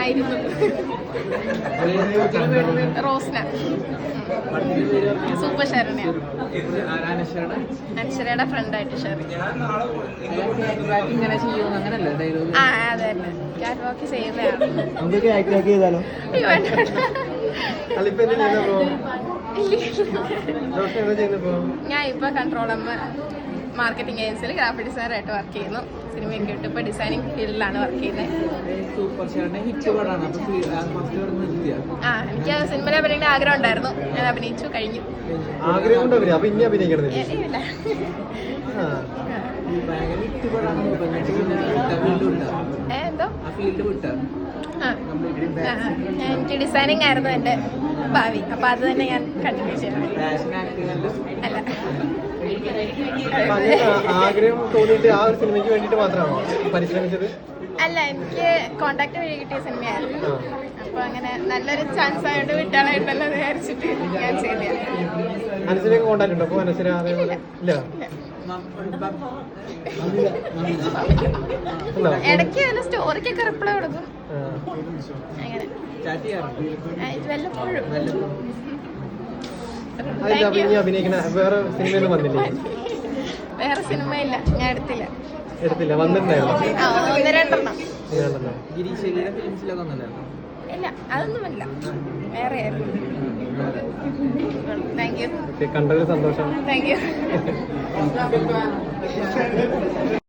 ആയിരുന്നു. റോസ്ന. സൂപ്പർ ശരണ്യ. അനശ്വരയുടെ ഫ്രണ്ടായിട്ട് ഷെറി ഇങ്ങനെ ചെയ്യുമെന്ന് അങ്ങനല്ലേ ഡയലോഗ് ആ അതെ തന്നെ ക്യാറ്റ് വാക്ക് ചെയ്യുന്നതാണ് ചെയ്താലോ? ഞാൻ ഇപ്പൊ കൺട്രോൾ അമ്മ മാർക്കറ്റിംഗ് ഏജൻസിയിൽ ഗ്രാഫിക് ഡിസൈനറായിട്ട് വർക്ക് ചെയ്യുന്നു. സിനിമയൊക്കെ ഇട്ട് ഇപ്പൊ ഡിസൈനിങ് ഫീൽഡിലാണ് വർക്ക് ചെയ്യുന്നത് ആ എനിക്ക് സിനിമയിൽ അഭിനയിക്കുന്ന ആഗ്രഹം ഉണ്ടായിരുന്നു. ഞാൻ അഭിനയിച്ചു കഴിഞ്ഞു. ഇല്ല. എന്തോ. എനിക്ക് ഡിസൈനിങ് ആയിരുന്നു എന്റെ. ഭാവി. അപ്പൊ അത് തന്നെ ഞാൻ കണ്ടിന്യൂ ചെയ്യണം അല്ല. ആഗ്രഹം തോന്നിയിട്ട് ആ ഒരു സിനിമയ്ക്ക് വേണ്ടിയിട്ട് മാത്രമാണോ പരിശ്രമിച്ചത്? അല്ല എനിക്ക് കോണ്ടാക്ട് വഴി കിട്ടിയ സിനിമയായിരുന്നു. അപ്പൊ അങ്ങനെ നല്ലൊരു ചാൻസ് ആയതുകൊണ്ട് വിട്ടാളായിട്ടല്ലോ വിചാരിച്ചിട്ട് ഞാൻ മനസ്സിലേക്ക് കോണ്ടാക്ട് ഉണ്ടോ? മനസ്സിലെ ഇല്ല ഇടയ്ക്ക് സ്റ്റോറിക്കൊക്കെ റിപ്ലൈ കൊടുക്കും. അങ്ങനെ. അഭിനയിക്കണ വേറെ സിനിമയൊന്നും വന്നില്ലേ? വേറെ സിനിമയില്ല. ഞാൻ എടുത്തില്ല. എടുത്തില്ല. വന്നിട്ടുണ്ടായിരുന്നു? ഇല്ല അതൊന്നുമില്ല. വേറെ കണ്ടതിൽ സന്തോഷം. Thank you